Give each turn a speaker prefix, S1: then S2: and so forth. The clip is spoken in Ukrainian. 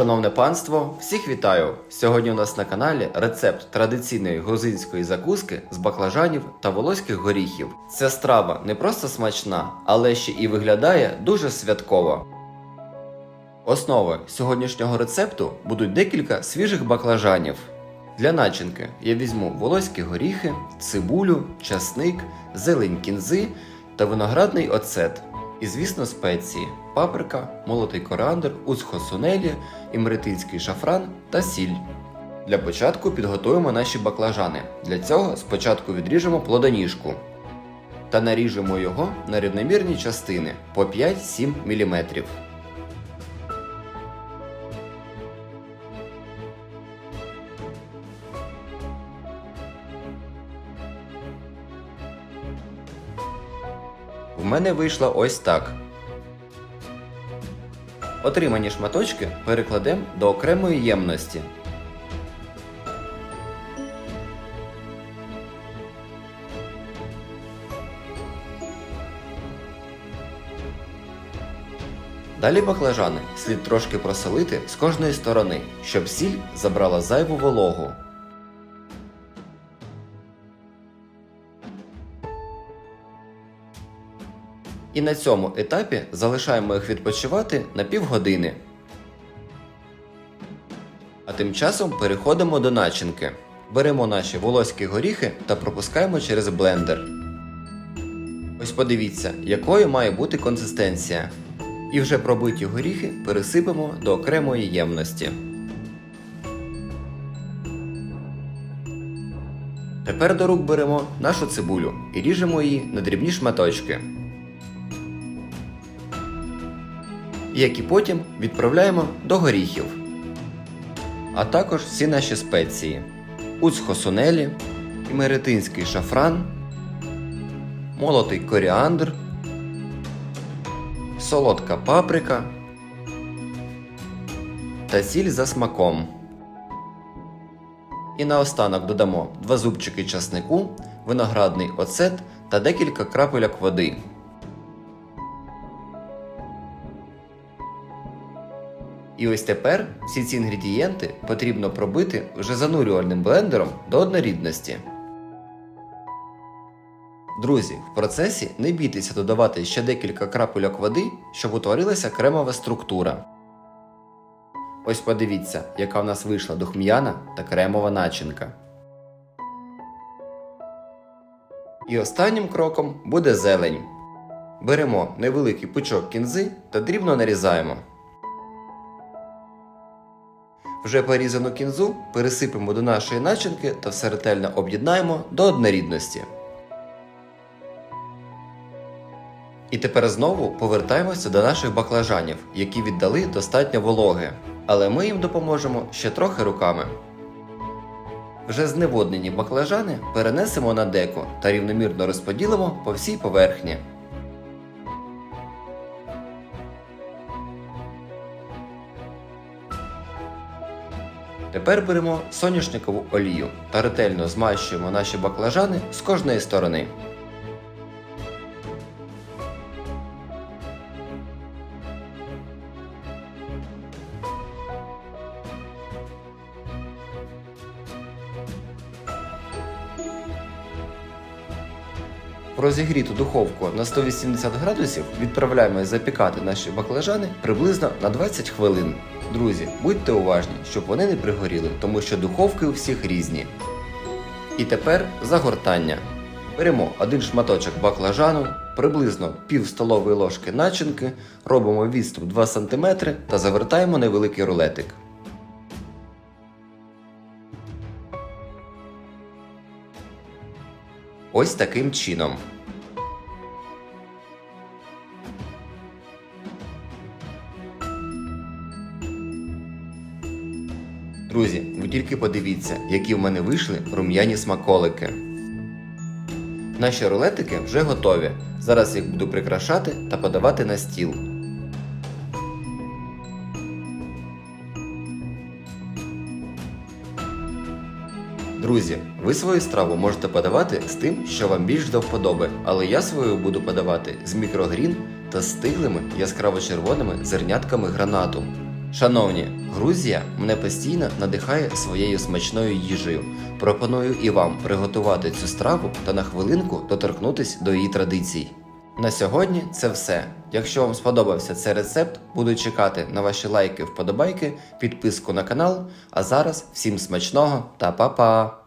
S1: Шановне панство, всіх вітаю! Сьогодні у нас на каналі рецепт традиційної грузинської закуски з баклажанів та волоських горіхів. Ця страва не просто смачна, але ще і виглядає дуже святково. Основою сьогоднішнього рецепту будуть декілька свіжих баклажанів. Для начинки я візьму волоські горіхи, цибулю, часник, зелень кінзи та виноградний оцет. І, звісно, спеції: паприка, молотий корандр, уцхосунелі, імретинський шафран та сіль. Для початку підготуємо наші баклажани. Для цього спочатку відріжемо плодоніжку та наріжемо його на рівномірні частини по 5-7 мм. В мене вийшло ось так. Отримані шматочки перекладемо до окремої ємності. Далі баклажани слід трошки просолити з кожної сторони, щоб сіль забрала зайву вологу. І на цьому етапі залишаємо їх відпочивати на півгодини. А тим часом переходимо до начинки. Беремо наші волоські горіхи та пропускаємо через блендер. Ось подивіться, якою має бути консистенція. І вже пробиті горіхи пересипемо до окремої ємності. Тепер до рук беремо нашу цибулю і ріжемо її на дрібні шматочки. Які потім відправляємо до горіхів, а також всі наші спеції: уцхосунелі, імеретинський шафран, молотий коріандр, солодка паприка та сіль за смаком. І наостанок додамо 2 зубчики часнику, виноградний оцет та декілька крапельок води. І ось тепер всі ці інгредієнти потрібно пробити вже занурювальним блендером до однорідності. Друзі, в процесі не бійтеся додавати ще декілька крапельок води, щоб утворилася кремова структура. Ось подивіться, яка в нас вийшла духм'яна та кремова начинка. І останнім кроком буде зелень. Беремо невеликий пучок кінзи та дрібно нарізаємо. Вже порізану кінзу пересипемо до нашої начинки та все ретельно об'єднаємо до однорідності. І тепер знову повертаємося до наших баклажанів, які віддали достатньо вологи, але ми їм допоможемо ще трохи руками. Вже зневоднені баклажани перенесемо на деко та рівномірно розподілимо по всій поверхні. Тепер беремо соняшникову олію та ретельно змащуємо наші баклажани з кожної сторони. Розігріту духовку на 180 градусів відправляємо запікати наші баклажани приблизно на 20 хвилин. Друзі, будьте уважні, щоб вони не пригоріли, тому що духовки у всіх різні. І тепер загортання. Беремо один шматочок баклажану, приблизно пів столової ложки начинки, робимо відступ 2 см та завертаємо невеликий рулетик. Ось таким чином. Друзі, ви тільки подивіться, які в мене вийшли рум'яні смаколики. Наші рулетики вже готові. Зараз їх буду прикрашати та подавати на стіл. Друзі, ви свою страву можете подавати з тим, що вам більш до вподоби, але я свою буду подавати з мікрогрін та стиглими яскраво червоними зернятками гранату. Шановні, Грузія мене постійно надихає своєю смачною їжею. Пропоную і вам приготувати цю страву та на хвилинку доторкнутися до її традицій. На сьогодні це все. Якщо вам сподобався цей рецепт, буду чекати на ваші лайки, вподобайки, підписку на канал. А зараз всім смачного та па-па!